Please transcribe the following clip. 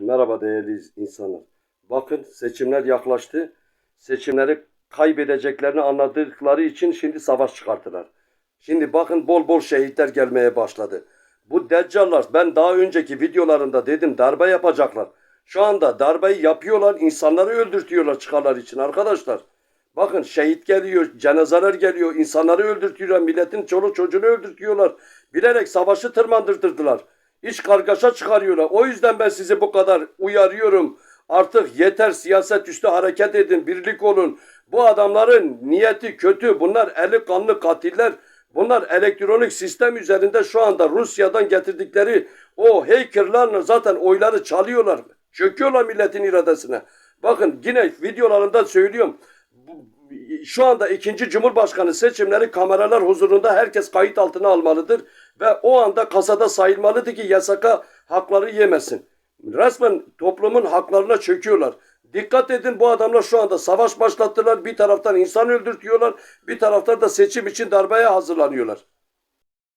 Merhaba değerli insanlar. Bakın seçimler yaklaştı. Seçimleri kaybedeceklerini anladıkları için şimdi savaş çıkarttılar. Şimdi bakın bol bol şehitler gelmeye başladı. Bu deccallar ben daha önceki videolarında dedim darbe yapacaklar. Şu anda darbeyi yapıyorlar, insanları öldürtüyorlar çıkarlar için arkadaşlar. Bakın şehit geliyor, cenazeler geliyor, insanları öldürtüyorlar, milletin çoluk çocuğunu öldürtüyorlar. Bilerek savaşı tırmandırtırdılar. İç kargaşa çıkarıyorlar. O yüzden ben sizi bu kadar uyarıyorum. Artık yeter siyaset üstü hareket edin, birlik olun. Bu adamların niyeti kötü. Bunlar eli kanlı katiller. Bunlar elektronik sistem üzerinde şu anda Rusya'dan getirdikleri o hackerlarla zaten oyları çalıyorlar. Çöküyorlar milletin iradesine. Bakın yine videolarında söylüyorum. Şu anda ikinci Cumhurbaşkanı seçimleri kameralar huzurunda herkes kayıt altına almalıdır. Ve o anda kasada sayılmalıdır ki yasaka hakları yemesin. Resmen toplumun haklarına çöküyorlar. Dikkat edin bu adamlar şu anda savaş başlattılar. Bir taraftan insan öldürtüyorlar. Bir taraftan da seçim için darbeye hazırlanıyorlar.